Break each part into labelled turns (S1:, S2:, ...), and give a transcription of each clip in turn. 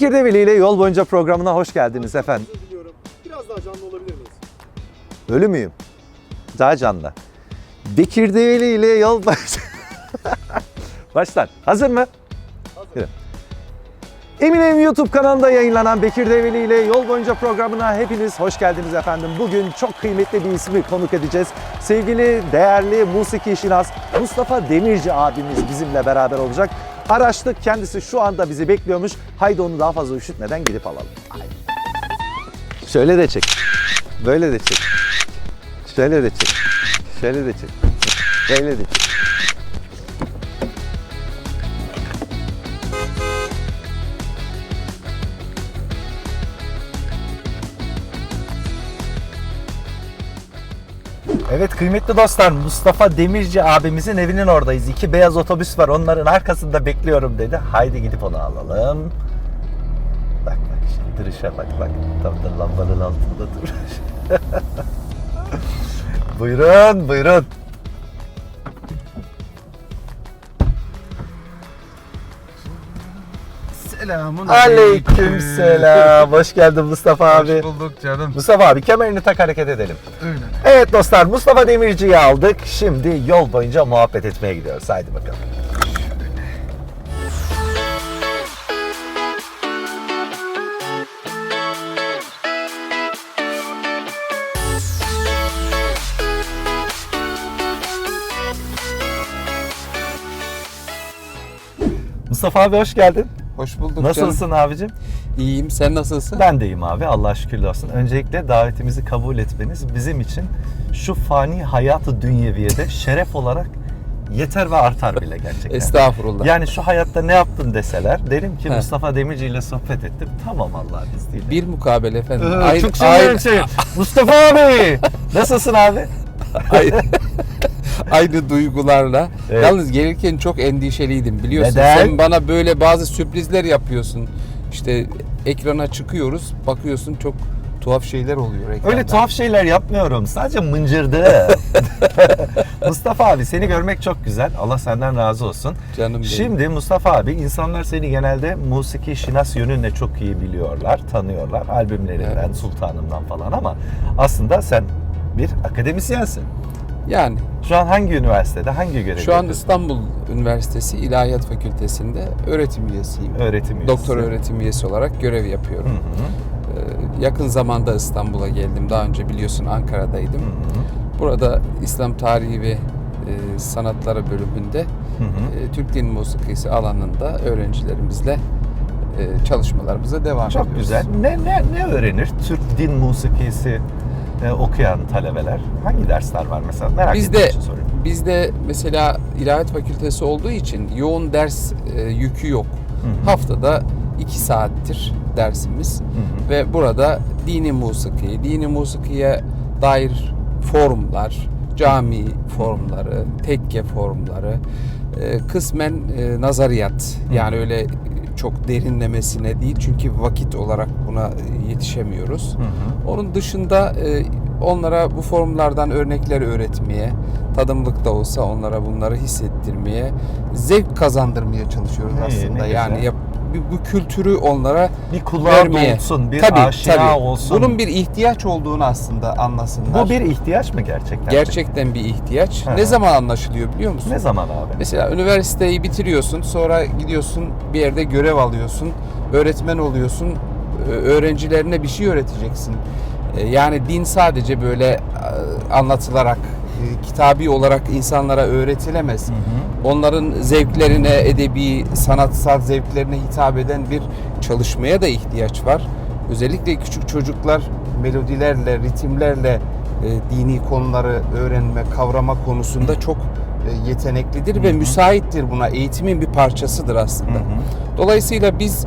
S1: Bekir Develi ile Yol Boyunca programına hoş geldiniz efendim.
S2: Diliyorum. Biraz daha canlı olabilir miyiz?
S1: Ölü müyüm? Daha canlı. Bekir Develi ile Yol Boyunca... Baştan. Hazır mı?
S2: Hazır.
S1: Eminem YouTube kanalında yayınlanan Bekir Develi ile Yol Boyunca programına hepiniz hoş geldiniz efendim. Bugün çok kıymetli bir ismi konuk edeceğiz. Sevgili, değerli musiki şinas Mustafa Demirci abimiz bizimle beraber olacak. Araçtık kendisi şu anda bizi bekliyormuş. Haydi onu daha fazla üşütmeden gidip alalım. Haydi. Şöyle de çek. Böyle de çek. Şöyle de çek. Şöyle de çek. Böyle de çek. Evet kıymetli dostlar Mustafa Demirci abimizin evinin oradayız. İki beyaz otobüs var onların arkasında bekliyorum dedi. Haydi gidip onu alalım. Bak bak şimdi duruşa bak bak. Tam da lambanın altında dur. buyurun buyurun.
S3: Selamun
S1: Aleyküm selam. Hoş geldin Mustafa abi.
S3: Hoş bulduk canım.
S1: Mustafa abi kemerini tak hareket edelim.
S3: Öyle.
S1: Evet dostlar Mustafa Demirci'yi aldık. Şimdi yol boyunca muhabbet etmeye gidiyoruz. Haydi bakalım. Mustafa abi hoş geldin.
S3: Hoş bulduk
S1: Nasılsın
S3: canım.
S1: abicim?
S3: İyiyim. Sen nasılsın?
S1: Ben deyim abi. Allah şükürler olsun. Öncelikle davetimizi kabul etmeniz bizim için şu fani hayatı dünyeviyede şeref olarak yeter ve artar bile gerçekten.
S3: Estağfurullah.
S1: Yani şu hayatta ne yaptın deseler derim ki. Mustafa Demirci ile sohbet ettim. Tamam Allah biz değil.
S3: bir mukabele efendim.
S1: Ee,
S3: Aynı-
S1: çok seviyorum seni. Mustafa abi. Nasılsın abi?
S3: aynı, aynı duygularla.
S1: Evet.
S3: Yalnız gelirken çok endişeliydim biliyorsun.
S1: Neden?
S3: Sen bana böyle bazı sürprizler yapıyorsun. İşte ekrana çıkıyoruz, bakıyorsun çok tuhaf şeyler oluyor ekranda.
S1: Öyle tuhaf şeyler yapmıyorum. Sadece mıncırdı. Mustafa abi seni görmek çok güzel. Allah senden razı olsun.
S3: Canım benim.
S1: Şimdi Mustafa abi insanlar seni genelde musiki şinas yönünle çok iyi biliyorlar, tanıyorlar. Albümlerinden,
S3: Evet.
S1: Sultanım'dan falan ama aslında sen bir akademisyensin.
S3: Yani
S1: Şu an hangi üniversitede, hangi görev
S3: şu an? İstanbul Üniversitesi İlahiyat Fakültesi'nde öğretim üyesiyim.
S1: öğretim üyesi.
S3: Doktor öğretim üyesi olarak görev
S1: Hı
S3: yapıyorum.
S1: hı,
S3: Ee, yakın zamanda İstanbul'a geldim. Daha önce biliyorsun Ankara'daydım.
S1: hı hı,
S3: Burada İslam tarihi ve e, sanatları bölümünde
S1: hı hı.
S3: e, Türk Din Musikisi alanında öğrencilerimizle e, çalışmalarımıza devam
S1: Çok
S3: ediyoruz.
S1: güzel. Ne, ne, ne öğrenir Türk din musikisi e, okuyan talebeler? Hangi dersler var mesela? Merak
S3: Bizde
S1: için soruyorum.
S3: bizde mesela İlahiyat Fakültesi olduğu için yoğun ders e, yükü yok.
S1: Hı hı.
S3: Haftada iki saattir dersimiz
S1: Hı hı.
S3: ve burada dini musiki, dini musikiye dair formlar, cami formları, tekke formları, e, kısmen e, nazariyat yani öyle çok derinlemesine değil çünkü vakit olarak buna e, yetişemiyoruz.
S1: Hı hı.
S3: Onun dışında e, onlara bu formlardan örnekler öğretmeye, tadımlık da olsa onlara bunları hissettirmeye, zevk kazandırmaya çalışıyoruz
S1: İyi,
S3: aslında. Yani yap, bu, kültürü onlara
S1: Bir kulağa
S3: vermeye.
S1: dolsun, bir
S3: Tabii,
S1: aşina
S3: tabii.
S1: olsun.
S3: Bunun bir ihtiyaç olduğunu aslında anlasınlar.
S1: Bu bir ihtiyaç mı gerçekten?
S3: gerçekten bir ihtiyaç.
S1: Hı.
S3: Ne zaman anlaşılıyor biliyor musun?
S1: Ne zaman abi?
S3: Mesela üniversiteyi bitiriyorsun, sonra gidiyorsun bir yerde görev alıyorsun, öğretmen oluyorsun, öğrencilerine bir şey öğreteceksin. E, Yani din sadece böyle e, anlatılarak, kitabi olarak insanlara öğretilemez.
S1: Hı hı.
S3: Onların zevklerine, edebi, sanatsal zevklerine hitap eden bir çalışmaya da ihtiyaç var. Özellikle küçük çocuklar melodilerle, ritimlerle e, dini konuları öğrenme, kavrama konusunda çok e, yeteneklidir ve
S1: hı.
S3: müsaittir buna. Eğitimin bir parçasıdır aslında.
S1: Hı hı.
S3: Dolayısıyla biz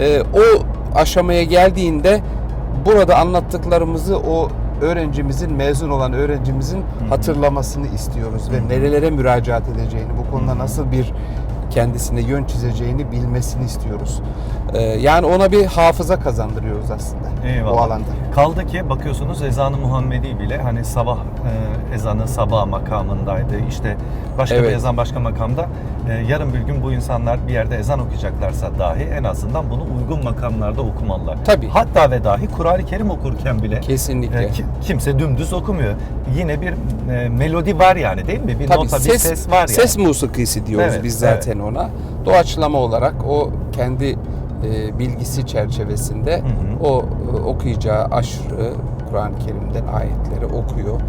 S3: e, o aşamaya geldiğinde burada anlattıklarımızı o öğrencimizin, mezun olan öğrencimizin hatırlamasını istiyoruz ve nerelere müracaat edeceğini, bu konuda nasıl bir kendisine yön çizeceğini bilmesini istiyoruz. E, yani ona bir hafıza kazandırıyoruz aslında
S1: Eyvallah.
S3: o alanda.
S1: Kaldı ki bakıyorsunuz ezanı Muhammedi bile hani sabah e, ezanı sabah makamındaydı. İşte başka bir
S3: Evet.
S1: ezan başka makamda. e, yarın bir gün bu insanlar bir yerde ezan okuyacaklarsa dahi en azından bunu uygun makamlarda okumalılar.
S3: Tabii.
S1: Hatta ve dahi Kur'an-ı Kerim okurken bile
S3: Kesinlikle.
S1: e, ki- kimse dümdüz okumuyor. Yine bir e, melodi var yani değil mi? Bir
S3: Tabii
S1: nota,
S3: ses,
S1: bir ses var yani.
S3: ses musikisi diyoruz
S1: Evet,
S3: biz zaten ona. Doğaçlama olarak o kendi e, bilgisi çerçevesinde
S1: hı.
S3: o e, okuyacağı aşırı Kur'an-ı Kerim'den ayetleri okuyor.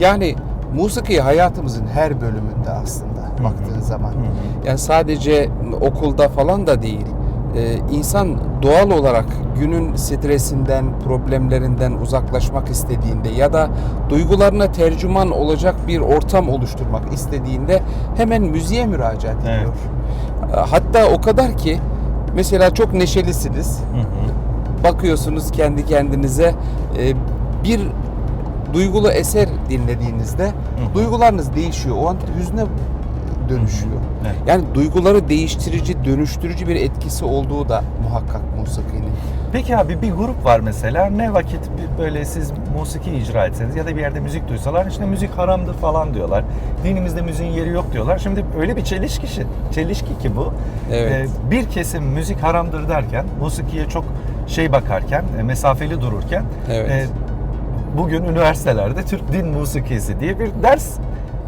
S3: Yani musiki hayatımızın her bölümünde aslında baktığın zaman.
S1: Hı hı.
S3: Yani sadece okulda falan da değil. Ee, insan doğal olarak günün stresinden, problemlerinden uzaklaşmak istediğinde ya da duygularına tercüman olacak bir ortam oluşturmak istediğinde hemen müziğe müracaat ediyor.
S1: Evet.
S3: Hatta o kadar ki mesela çok neşelisiniz.
S1: Hı hı.
S3: Bakıyorsunuz kendi kendinize e, bir duygulu eser dinlediğinizde duygularınız değişiyor. O an hüzne dönüşüyor.
S1: Evet.
S3: Yani duyguları değiştirici, dönüştürücü bir etkisi olduğu da muhakkak musikinin.
S1: Peki abi bir grup var mesela ne vakit böyle siz musiki icra etseniz ya da bir yerde müzik duysalar işte müzik haramdır falan diyorlar. Dinimizde müziğin yeri yok diyorlar. Şimdi öyle bir çelişki, çelişki ki bu.
S3: Evet.
S1: Ee, bir kesim müzik haramdır derken musikiye çok şey bakarken, e, mesafeli dururken
S3: Evet.
S1: e, bugün üniversitelerde Türk din musikisi diye bir ders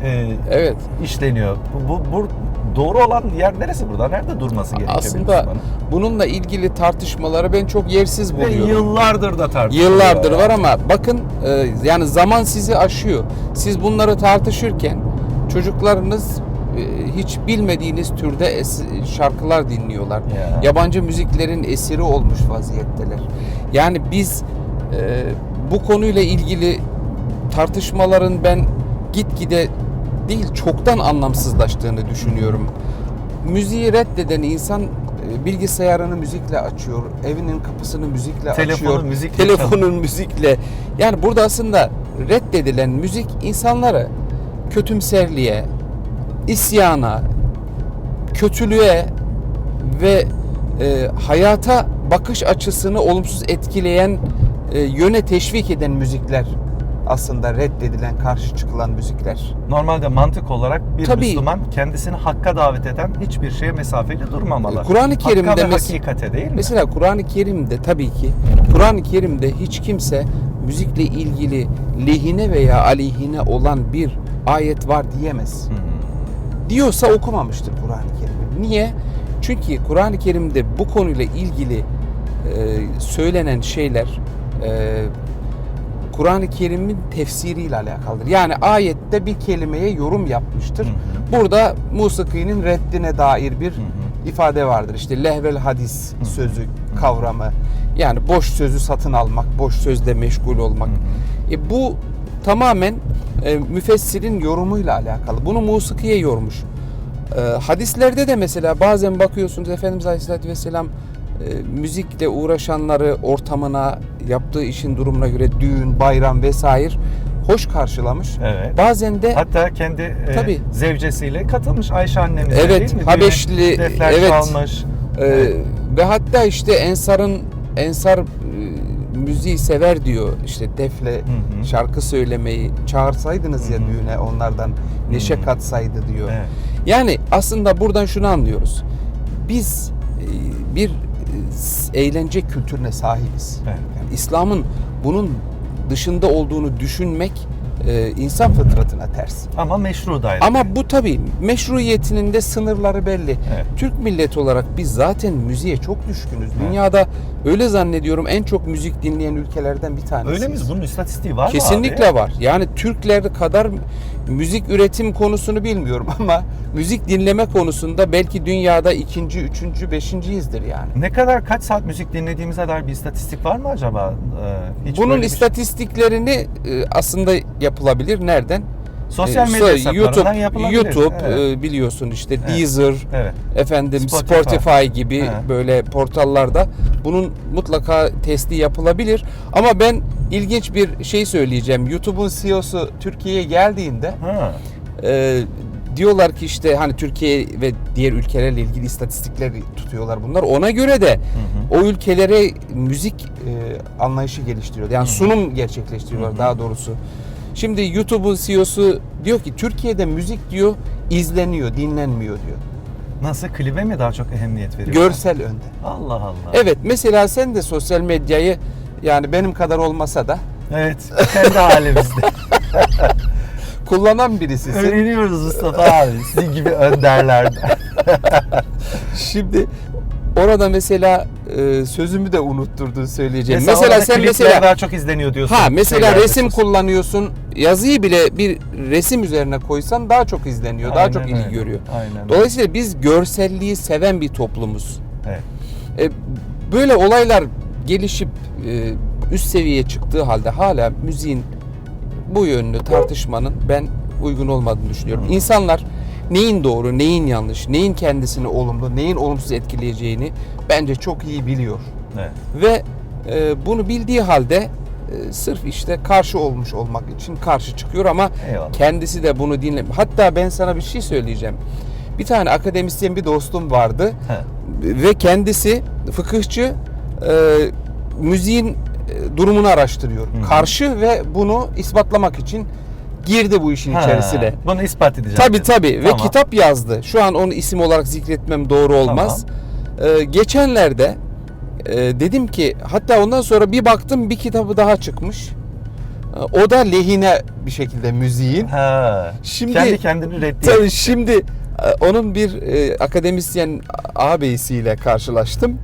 S1: e,
S3: Evet.
S1: işleniyor. Bu, bu, doğru olan yer neresi burada? Nerede durması gerekiyor?
S3: Aslında bununla ilgili tartışmaları ben çok yersiz
S1: Ve
S3: buluyorum.
S1: yıllardır da tartışılıyor.
S3: Yıllardır var ama bakın e, yani zaman sizi aşıyor. Siz bunları tartışırken çocuklarınız e, hiç bilmediğiniz türde şarkılar dinliyorlar.
S1: Ya.
S3: Yabancı müziklerin esiri olmuş vaziyetteler. Yani biz e, bu konuyla ilgili tartışmaların ben gitgide değil çoktan anlamsızlaştığını düşünüyorum. Müziği reddeden insan e, bilgisayarını müzikle açıyor, evinin kapısını müzikle
S1: Telefonu
S3: açıyor,
S1: müzikle
S3: telefonun müzikle. Yani burada aslında reddedilen müzik insanları kötümserliğe, isyana, kötülüğe ve e, hayata bakış açısını olumsuz etkileyen e, yöne teşvik eden müzikler aslında reddedilen, karşı çıkılan müzikler.
S1: Normalde mantık olarak bir
S3: Tabii.
S1: Müslüman kendisini hakka davet eden hiçbir şeye mesafeli durmamalı.
S3: Kur'an-ı Kerim'de
S1: Hakka ve hakikate değil mi?
S3: Mesela Kur'an-ı Kerim'de tabii ki Kur'an-ı Kerim'de hiç kimse müzikle ilgili lehine veya aleyhine olan bir ayet var diyemez.
S1: Hmm.
S3: Diyorsa okumamıştır Kur'an-ı Kerim'i. Niye? Çünkü Kur'an-ı Kerim'de bu konuyla ilgili e, söylenen şeyler e, Kur'an-ı Kerim'in tefsiriyle alakalıdır. Yani ayette bir kelimeye yorum yapmıştır.
S1: Hı hı.
S3: Burada musikinin reddine dair bir
S1: Hı hı.
S3: ifade vardır. İşte lehvel hadis sözü kavramı. Yani boş sözü satın almak, boş sözle meşgul olmak. E bu tamamen e, müfessirin yorumuyla alakalı. Bunu musikiye yormuş. E, hadislerde de mesela bazen bakıyorsunuz Efendimiz Aleyhisselatü Vesselam e, müzikle uğraşanları ortamına, yaptığı işin durumuna göre düğün, bayram vesaire hoş karşılamış.
S1: Evet.
S3: Bazen de
S1: Hatta kendi e,
S3: Tabii.
S1: zevcesiyle katılmış Ayşe annemize
S3: Evet,
S1: değil mi?
S3: Habeşli, evet.
S1: çalmış.
S3: Ee, ve hatta işte Ensar'ın Ensar e, müziği sever diyor işte defle
S1: hı.
S3: şarkı söylemeyi çağırsaydınız ya
S1: Hı hı.
S3: düğüne onlardan neşe
S1: Hı hı.
S3: katsaydı diyor.
S1: Evet.
S3: Yani aslında buradan şunu anlıyoruz. Biz e, bir e, eğlence kültürüne sahibiz.
S1: Evet.
S3: Yani İslam'ın bunun dışında olduğunu düşünmek e, insan fıtratına ters.
S1: Ama meşru daire.
S3: Ama bu tabii meşruiyetinin de sınırları belli.
S1: Evet.
S3: Türk milleti olarak biz zaten müziğe çok düşkünüz. Dünyada öyle zannediyorum en çok müzik dinleyen ülkelerden bir tanesiyiz.
S1: Öyle miyiz? Bunun istatistiği var mı
S3: Kesinlikle var. Yani Türkler kadar müzik üretim konusunu bilmiyorum ama müzik dinleme konusunda belki dünyada ikinci, üçüncü, beşinciyizdir yani.
S1: Ne kadar kaç saat müzik dinlediğimize dair bir istatistik var mı acaba? Ee, hiç
S3: Bunun
S1: şey-
S3: istatistiklerini e, aslında yapılabilir. Nereden?
S1: Sosyal medya hesaplarından
S3: YouTube,
S1: yapılabilir.
S3: YouTube
S1: Evet.
S3: e, biliyorsun işte Deezer,
S1: Evet.
S3: efendim
S1: Spotify.
S3: Spotify, gibi
S1: He.
S3: böyle portallarda bunun mutlaka testi yapılabilir. Ama ben ilginç bir şey söyleyeceğim. YouTube'un CEO'su Türkiye'ye geldiğinde
S1: Ha.
S3: e, diyorlar ki işte hani Türkiye ve diğer ülkelerle ilgili istatistikler tutuyorlar bunlar. Ona göre de o ülkelere müzik e, anlayışı geliştiriyor. Yani sunum gerçekleştiriyorlar daha doğrusu. Şimdi YouTube'un CEO'su diyor ki Türkiye'de müzik diyor izleniyor, dinlenmiyor diyor.
S1: Nasıl klibe mi daha çok ehemmiyet veriyor?
S3: Görsel önde.
S1: Allah Allah.
S3: Evet mesela sen de sosyal medyayı yani benim kadar olmasa da
S1: Evet. Kendi halimizde.
S3: kullanan birisisin.
S1: Öğreniyoruz Mustafa abi. Sizin gibi önderlerden.
S3: Şimdi orada mesela e, sözümü de unutturdun söyleyeceğim.
S1: Mesela,
S3: Mesela, sen mesela
S1: daha çok izleniyor diyorsun.
S3: ha mesela resim kullanıyorsun. Yazıyı bile bir resim üzerine koysan daha çok izleniyor, daha
S1: Aynen
S3: çok ilgi görüyor.
S1: Aynen. öyle.
S3: Dolayısıyla biz görselliği seven bir toplumuz.
S1: Evet.
S3: E, böyle olaylar gelişip e, üst seviyeye çıktığı halde hala müziğin bu yönlü tartışmanın ben uygun olmadığını düşünüyorum. İnsanlar neyin doğru, neyin yanlış, neyin kendisini olumlu, neyin olumsuz etkileyeceğini bence çok iyi biliyor.
S1: Evet.
S3: Ve e, bunu bildiği halde e, sırf işte karşı olmuş olmak için karşı çıkıyor ama
S1: Eyvallah.
S3: kendisi de bunu dinle. Hatta ben sana bir şey söyleyeceğim. Bir tane akademisyen bir dostum vardı
S1: He.
S3: ve kendisi fıkıhçı e, müziğin e, durumunu araştırıyor.
S1: Hı.
S3: Karşı ve bunu ispatlamak için girdi bu işin
S1: Ha,
S3: içerisine.
S1: Bunu ispat edeceğim.
S3: Tabi tabi ve
S1: Tamam.
S3: kitap yazdı. Şu an onu isim olarak zikretmem doğru olmaz. Ee, geçenlerde e, dedim ki hatta ondan sonra bir baktım bir kitabı daha çıkmış. Ee, o da lehine bir şekilde müziğin.
S1: Ha.
S3: Şimdi-
S1: Kendi kendini reddiyor.
S3: Tabii şimdi e, onun bir e, akademisyen ağabeyisiyle karşılaştım.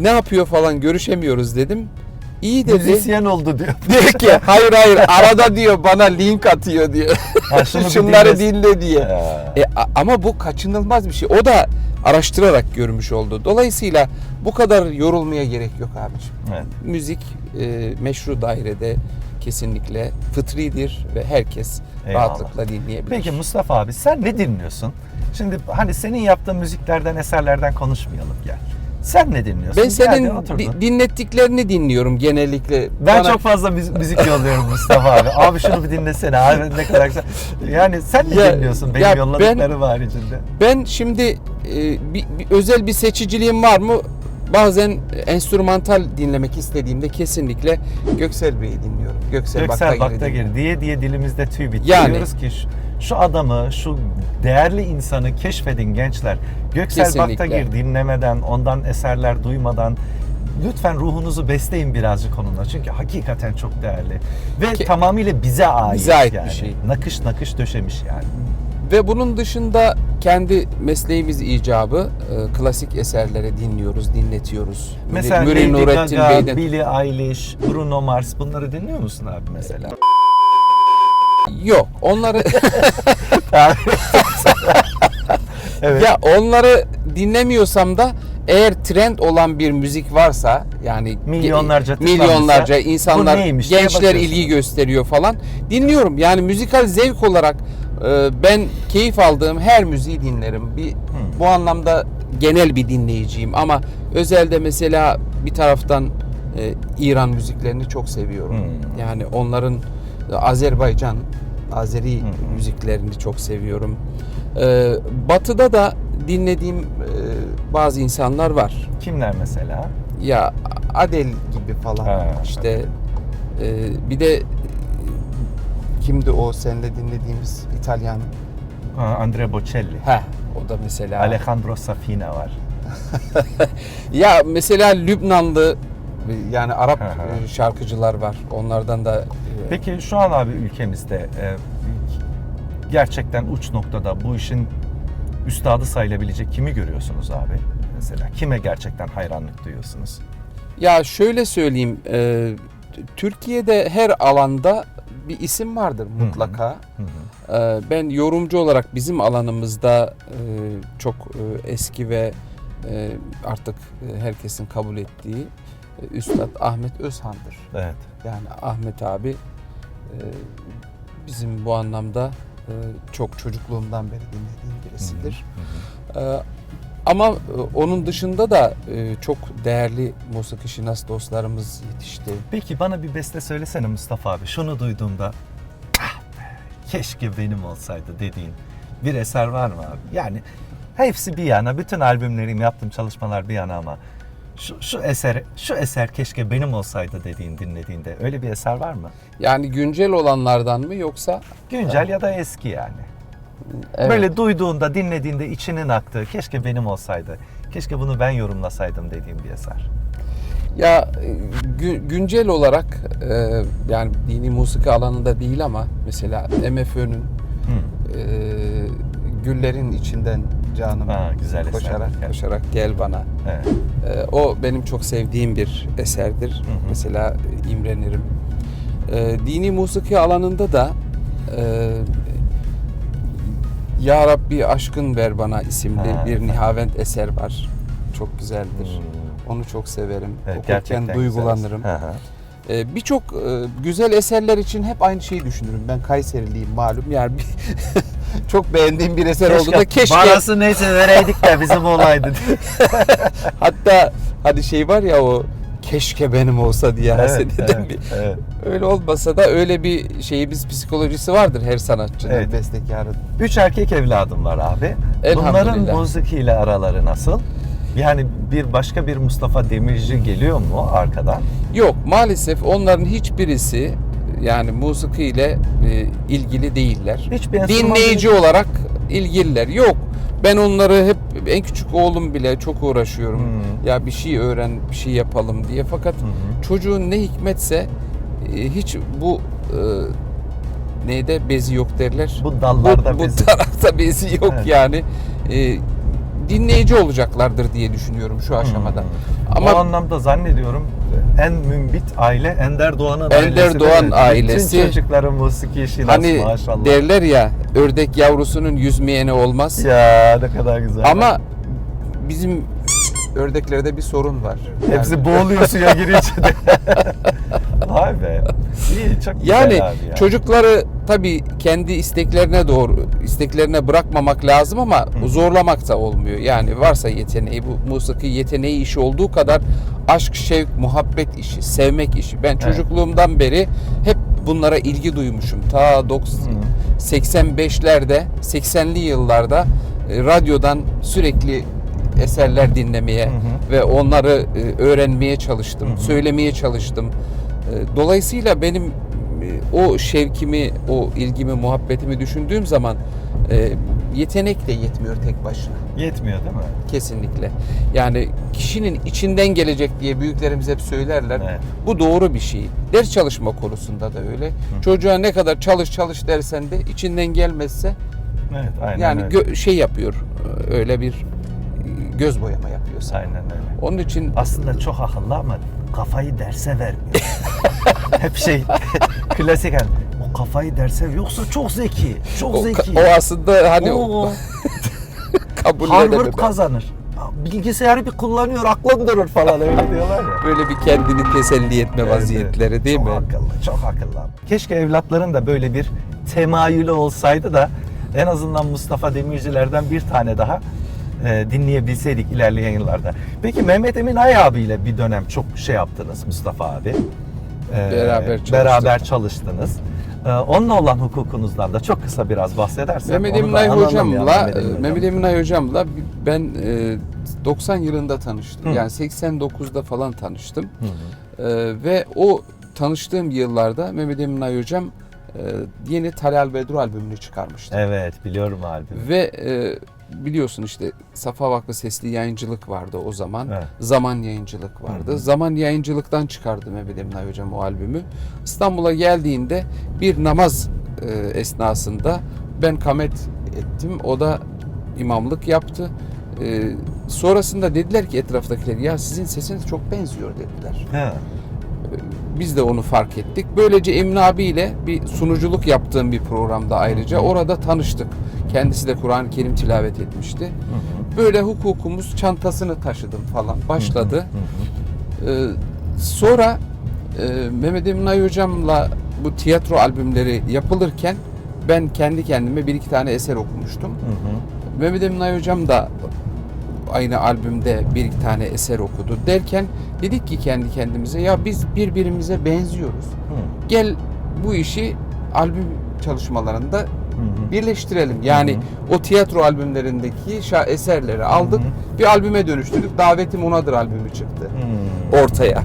S3: Ne yapıyor falan görüşemiyoruz dedim. İyi dedi.
S1: Müzisyen oldu diyor.
S3: Diyor ki hayır hayır arada diyor bana link atıyor diyor.
S1: Ha,
S3: Şunları dinle diye.
S1: Ha.
S3: E, ama bu kaçınılmaz bir şey. O da araştırarak görmüş oldu. Dolayısıyla bu kadar yorulmaya gerek yok abiciğim.
S1: Evet.
S3: Müzik e, meşru dairede kesinlikle fıtridir ve herkes
S1: Eyvallah.
S3: rahatlıkla dinleyebilir.
S1: Peki Mustafa abi sen ne dinliyorsun? Şimdi hani senin yaptığın müziklerden, eserlerden konuşmayalım gel. Sen ne dinliyorsun?
S3: ben senin di- dinlettiklerini dinliyorum genellikle.
S1: Ben
S3: Bana-
S1: çok fazla müzik, yolluyorum Mustafa abi. Abi şunu bir dinlesene. Abi ne kadar güzel. Yani sen ne
S3: Ya-
S1: dinliyorsun benim
S3: ya
S1: yolladıklarım haricinde?
S3: Ben şimdi e, bir, bir özel bir seçiciliğim var mı? Bazen enstrümantal dinlemek istediğimde kesinlikle Göksel Bey'i dinliyorum. Göksel,
S1: Göksel
S3: Baktagir'i
S1: Baktagir diye diye dilimizde tüy bitti.
S3: Yani.
S1: Ki şu, adamı, şu değerli insanı keşfedin gençler. Göksel
S3: Kesinlikle.
S1: Baktagir dinlemeden, ondan eserler duymadan lütfen ruhunuzu besleyin birazcık onunla. Çünkü hakikaten çok değerli. Ve
S3: Ki-
S1: tamamıyla bize ait.
S3: Bize ait bir
S1: yani.
S3: şey.
S1: Nakış nakış döşemiş yani.
S3: Ve bunun dışında kendi mesleğimiz icabı e, klasik eserleri dinliyoruz, dinletiyoruz.
S1: Mesela
S3: Mürin
S1: Lady
S3: Nurettin
S1: Gaga,
S3: Bey'den
S1: Billie Eilish, Bruno Mars bunları dinliyor musun abi mesela?
S3: Yok. Onları
S1: evet.
S3: ya onları dinlemiyorsam da eğer trend olan bir müzik varsa yani
S1: Milyonlarca
S3: milyonlarca insanlar
S1: neymiş
S3: gençler ilgi gösteriyor falan dinliyorum. Yani müzikal zevk olarak e, ben keyif aldığım her müziği dinlerim. Bir bu anlamda genel bir dinleyiciyim ama özelde mesela bir taraftan e, İran müziklerini çok seviyorum.
S1: Hmm.
S3: Yani onların Azerbaycan Azeri
S1: hı.
S3: müziklerini çok seviyorum. Ee, batı'da da dinlediğim e, bazı insanlar var.
S1: Kimler mesela?
S3: Ya Adele gibi falan
S1: Ha,
S3: işte e, bir de kimdi o seninle dinlediğimiz İtalyan?
S1: Ha, Andrea Bocelli.
S3: Heh, o da mesela.
S1: Alejandro Safina var.
S3: Ya mesela Lübnanlı yani Arap
S1: Hı hı.
S3: şarkıcılar var. Onlardan da
S1: Peki şu an abi ülkemizde e, gerçekten uç noktada bu işin üstadı sayılabilecek kimi görüyorsunuz abi? Mesela kime gerçekten hayranlık duyuyorsunuz?
S3: Ya şöyle söyleyeyim, e, Türkiye'de her alanda bir isim vardır mutlaka.
S1: Hı hı.
S3: E, ben yorumcu olarak bizim alanımızda e, çok e, eski ve e, artık herkesin kabul ettiği e, Üstad Ahmet Özhan'dır.
S1: Evet.
S3: Yani Ahmet abi bizim bu anlamda e, çok çocukluğumdan beri dinlediğim birisidir.
S1: Hı hı.
S3: Ee, ama e, onun dışında da e, çok değerli musiki şinas dostlarımız yetişti.
S1: Peki bana bir beste söylesene Mustafa abi. Şunu duyduğumda "Ah be, keşke benim olsaydı dediğin bir eser var mı abi? Yani hepsi bir yana, bütün albümlerim, yaptığım çalışmalar bir yana ama şu, şu eser, şu eser keşke benim olsaydı dediğin, dinlediğinde öyle bir eser var mı?
S3: Yani güncel olanlardan mı yoksa
S1: Güncel ya da eski yani.
S3: Evet.
S1: Böyle duyduğunda, dinlediğinde içinin aktığı, keşke benim olsaydı, keşke bunu ben yorumlasaydım dediğim bir eser.
S3: Ya gü- güncel olarak e, yani dini musiki alanında değil ama mesela MFÖ'nün e, Güllerin içinden canım
S1: Ha, güzel eser.
S3: koşarak
S1: Evet.
S3: koşarak gel bana.
S1: Evet.
S3: E, o benim çok sevdiğim bir eserdir.
S1: hı.
S3: Mesela imrenirim. E, dini musiki alanında da e, Ya Rabbi aşkın ver bana isimli
S1: Ha,
S3: bir. Nihavent eser var. Çok güzeldir.
S1: Hmm.
S3: Onu çok severim.
S1: Evet,
S3: Okurken duygulanırım.
S1: Hı hı.
S3: Ee, Birçok e, güzel eserler için hep aynı şeyi düşünürüm. Ben Kayseriliyim malum. Yani bir- çok beğendiğim bir eser olduğunda keşke
S1: Parası neyse vereydik de bizim olaydı.
S3: hatta hadi şey var ya o keşke benim olsa diye haset eden
S1: evet,
S3: bir
S1: evet.
S3: öyle olmasa da öyle bir şeyimiz psikolojisi vardır her sanatçının,
S1: Evet.
S3: bestekarın.
S1: Üç erkek evladım var abi. Bunların müzikiyle araları nasıl? Yani bir başka bir Mustafa Demirci geliyor mu arkadan?
S3: Yok maalesef onların hiçbirisi yani musiki ile e, ilgili değiller.
S1: Hiçbir
S3: Dinleyici olarak ilgililer. Yok. Ben onları hep en küçük oğlum bile çok uğraşıyorum.
S1: Hmm.
S3: Ya bir şey öğren, bir şey yapalım diye. Fakat
S1: hı.
S3: çocuğun ne hikmetse e, hiç bu e, neyde bezi yok derler.
S1: Bu dallarda
S3: bu, bu
S1: bezi-
S3: tarakta bezi yok
S1: Evet.
S3: yani. E, dinleyici olacaklardır diye düşünüyorum şu aşamada.
S1: Ama
S3: Ama
S1: o anlamda zannediyorum en mümbit aile Ender Doğan'ın
S3: Ender
S1: ailesi.
S3: Doğan ailesi.
S1: Bütün çocukların musiki işi
S3: hani
S1: maşallah.
S3: derler ya ördek yavrusunun yüzmeyeni olmaz.
S1: Ya ne kadar güzel.
S3: Ama bizim ördeklerde bir sorun var.
S1: Hepsi
S3: Yani-
S1: boğuluyor suya girince de. Vay be. İyi çok güzel
S3: Yani
S1: abi ya.
S3: çocukları tabii kendi isteklerine doğru isteklerine bırakmamak lazım ama zorlamak da olmuyor. Yani varsa yeteneği bu musiki yeteneği işi olduğu kadar aşk, şevk, muhabbet işi, sevmek işi. Ben çocukluğumdan beri hep bunlara ilgi duymuşum. Ta 90 85'lerde, 80'li yıllarda e, radyodan sürekli eserler dinlemeye
S1: Hı hı.
S3: ve onları e, öğrenmeye çalıştım, söylemeye çalıştım. E, Dolayısıyla benim e, o şevkimi, o ilgimi, muhabbetimi düşündüğüm zaman e, yetenek de yetmiyor tek başına.
S1: Yetmiyor değil mi?
S3: Kesinlikle. Yani kişinin içinden gelecek diye büyüklerimiz hep söylerler.
S1: Evet.
S3: Bu doğru bir şey. Ders çalışma konusunda da öyle. Çocuğa ne kadar çalış çalış dersen de içinden gelmezse
S1: Evet aynen
S3: yani
S1: öyle.
S3: şey yapıyor. Öyle bir göz boyama yapıyor sana.
S1: Aynen öyle.
S3: Onun için
S1: Aslında çok akıllı ama kafayı derse vermiyor. Hep şey klasik hani o kafayı derse yoksa çok zeki. Çok
S3: o,
S1: zeki.
S3: o aslında hani
S1: Oo,
S3: kabul
S1: Harvard kazanır. Bilgisayarı bir kullanıyor, aklın durur falan öyle diyorlar ya.
S3: Böyle bir kendini teselli etme
S1: Evet,
S3: vaziyetleri
S1: evet.
S3: değil
S1: çok
S3: mi?
S1: akıllı, çok akıllı. Keşke evlatların da böyle bir temayülü olsaydı da en azından Mustafa Demircilerden bir tane daha e, dinleyebilseydik ilerleyen yıllarda. Peki Mehmet Emin Ay abiyle bir dönem çok şey yaptınız Mustafa abi. E,
S3: Beraber çalıştık.
S1: Beraber çalıştınız. E, onunla olan hukukunuzdan da çok kısa biraz bahsedersen.
S3: Mehmet Emin Ay hocamla
S1: Mehmet Emin
S3: Ay hocamla ben e, 90 yılında tanıştım.
S1: Hı.
S3: Yani 89'da falan tanıştım.
S1: Hı hı.
S3: E, ve o tanıştığım yıllarda Mehmet Emin Ay hocam e, yeni Talal Bedru albümünü çıkarmıştı.
S1: Evet biliyorum abi.
S3: Ve e, biliyorsun işte Safa Vakfı Sesli Yayıncılık vardı o zaman.
S1: Evet.
S3: Zaman Yayıncılık vardı.
S1: Hı hı.
S3: Zaman Yayıncılıktan çıkardı Mehmet Emin hocam o albümü. İstanbul'a geldiğinde bir namaz e, esnasında ben kamet ettim. O da imamlık yaptı. E, sonrasında dediler ki etraftakiler ya sizin sesiniz çok benziyor dediler.
S1: He.
S3: Biz de onu fark ettik. Böylece Emin abiyle bir sunuculuk yaptığım bir programda ayrıca orada tanıştık. Kendisi de Kur'an-ı Kerim tilavet etmişti. Böyle hukukumuz çantasını taşıdım falan başladı. Ee, sonra e, Mehmet Emin Ay hocamla bu tiyatro albümleri yapılırken ben kendi kendime bir iki tane eser okumuştum. Mehmet Emin Ay hocam da aynı albümde bir tane eser okudu derken dedik ki kendi kendimize ya biz birbirimize benziyoruz.
S1: Hı.
S3: Gel bu işi albüm çalışmalarında
S1: Hı hı.
S3: birleştirelim. Yani o tiyatro albümlerindeki şa- eserleri aldık, bir albüme dönüştürdük. Davetim Onadır albümü çıktı
S1: Hı.
S3: ortaya.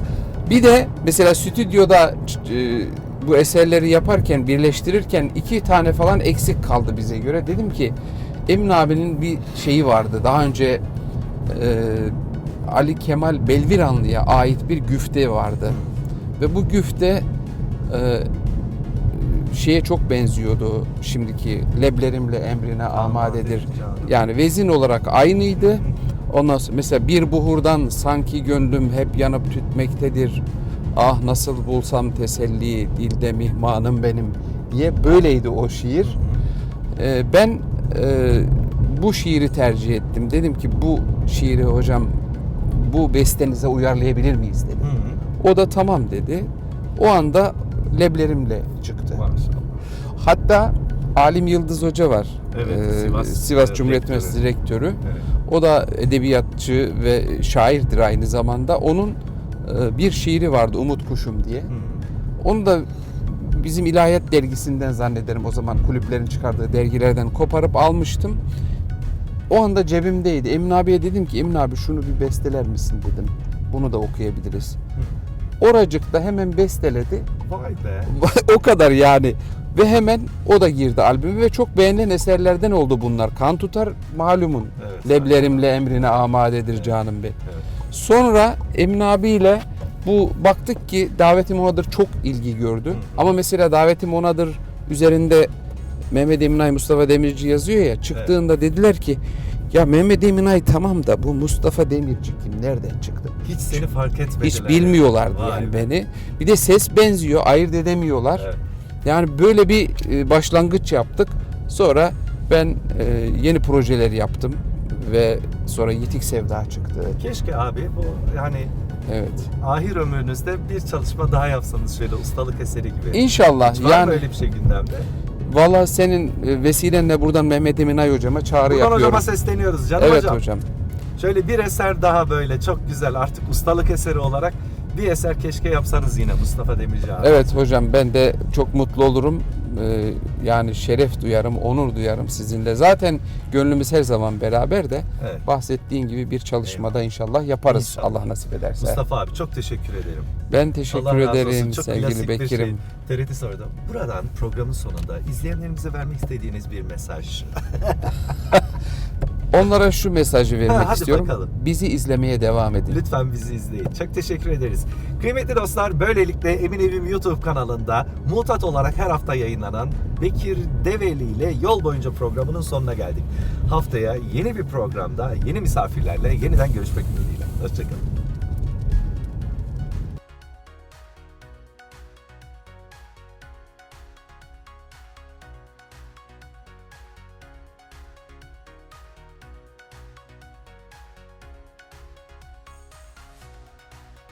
S3: Bir de mesela stüdyoda e, bu eserleri yaparken, birleştirirken iki tane falan eksik kaldı bize göre. Dedim ki Emin abinin bir şeyi vardı. Daha önce Ali Kemal Belviranlı'ya ait bir güfte vardı. Ve bu güfte e, şeye çok benziyordu şimdiki leblerimle emrine amadedir. Yani vezin olarak aynıydı. Ondan sonra mesela bir buhurdan sanki gönlüm hep yanıp tütmektedir. Ah nasıl bulsam teselli dilde mihmanım benim diye böyleydi o şiir. Ee, ben e, bu şiiri tercih ettim. Dedim ki bu şiiri hocam bu bestenize uyarlayabilir miyiz dedim. O da tamam dedi. O anda leblerimle çıktı.
S1: Maşallah.
S3: Hatta Alim Yıldız Hoca var.
S1: Evet,
S3: Ee,
S1: Sivas,
S3: Sivas
S1: e,
S3: Cumhuriyet. Üniversitesi rektörü.
S1: Evet.
S3: O da edebiyatçı ve şairdir aynı zamanda. Onun e, bir şiiri vardı Umut Kuşum diye. Onu da bizim ilahiyat dergisinden zannederim o zaman kulüplerin çıkardığı dergilerden koparıp almıştım. O anda cebimdeydi. Emin abiye dedim ki Emin abi şunu bir besteler misin dedim. Bunu da okuyabiliriz. Oracıkta hemen besteledi.
S1: Vay be.
S3: o kadar yani. Ve hemen o da girdi albüme ve çok beğenilen eserlerden oldu bunlar. Kan tutar malumun.
S1: Evet.
S3: Leblerimle emrine amadedir canım be.
S1: Evet.
S3: Sonra Emin abiyle bu baktık ki Daveti Monadır çok ilgi gördü. Ama mesela Daveti Monadır üzerinde Mehmet Eminay Mustafa Demirci yazıyor ya. Çıktığında dediler ki ya Mehmet Eminay tamam da bu Mustafa Demirci kim nereden çıktı?
S1: Hiç seni fark etmediler.
S3: Hiç bilmiyorlardı
S1: Vay
S3: yani
S1: be.
S3: beni. Bir de ses benziyor, ayırt edemiyorlar.
S1: Evet.
S3: Yani böyle bir e, başlangıç yaptık. Sonra ben e, yeni projeler yaptım ve sonra Yitik Sevda çıktı.
S1: Keşke abi bu yani
S3: Evet.
S1: ahir ömrünüzde bir çalışma daha yapsanız şöyle ustalık eseri gibi.
S3: İnşallah
S1: Hiç var
S3: yani
S1: mı öyle bir şey gündemde?
S3: Valla senin e, vesilenle buradan Mehmet Eminay hocama çağrı
S1: Buradan
S3: yapıyorum.
S1: hocama sesleniyoruz canım
S3: evet
S1: hocam.
S3: hocam.
S1: Şöyle bir eser daha böyle çok güzel artık ustalık eseri olarak bir eser keşke yapsanız yine Mustafa Demirci abi.
S3: Evet hocam ben de çok mutlu olurum. Ee, yani şeref duyarım, onur duyarım sizinle. Zaten gönlümüz her zaman beraber de
S1: Evet.
S3: bahsettiğin gibi bir çalışmada inşallah yaparız
S1: İnşallah.
S3: Allah nasip ederse.
S1: Mustafa abi çok teşekkür ederim.
S3: Ben teşekkür
S1: Allah
S3: ederim
S1: Çok
S3: sevgili
S1: bir
S3: Bekir'im.
S1: Şey. TRT sordu. Buradan programın sonunda izleyenlerimize vermek istediğiniz bir mesaj.
S3: Onlara şu mesajı vermek
S1: Ha, hadi
S3: istiyorum.
S1: bakalım.
S3: Bizi izlemeye devam edin.
S1: Lütfen bizi izleyin. Çok teşekkür ederiz. Kıymetli dostlar böylelikle Emin Evim YouTube kanalında mutat olarak her hafta yayınlanan Bekir Develi ile Yol Boyunca programının sonuna geldik. Haftaya yeni bir programda yeni misafirlerle yeniden görüşmek ümidiyle. Hoşçakalın.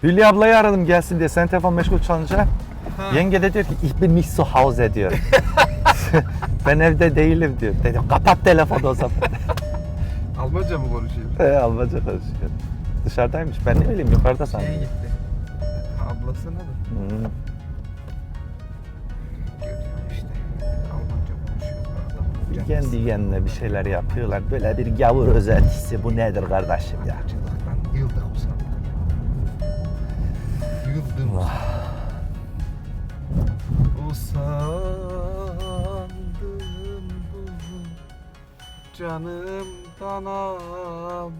S1: Hülya ablayı aradım gelsin diye. Sen telefon meşgul çalınca. Yenge de diyor ki ich bin nicht zu Hause diyor. ben evde değilim diyor. Dedim kapat telefonu o zaman.
S3: Almanca mı konuşuyor?
S1: He, Almanca konuşuyor. Dışarıdaymış. Ben ne bileyim yukarıda sandım.
S3: gitti. Ablasına da
S1: Hmm.
S3: görüyorum işte. Almanca konuşuyor.
S1: Kendi kendine bir şeyler yapıyorlar. Böyle bir gavur özentisi. Bu nedir kardeşim ya?
S3: Usandım bu canımdan aman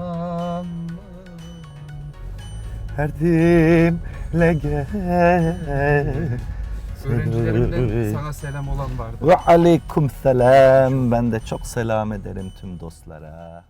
S3: aman.
S1: Derdimle gel.
S3: Öğrencilerimden sana selam olan vardı.
S1: Ve aleyküm selam. Ben de çok selam ederim tüm dostlara.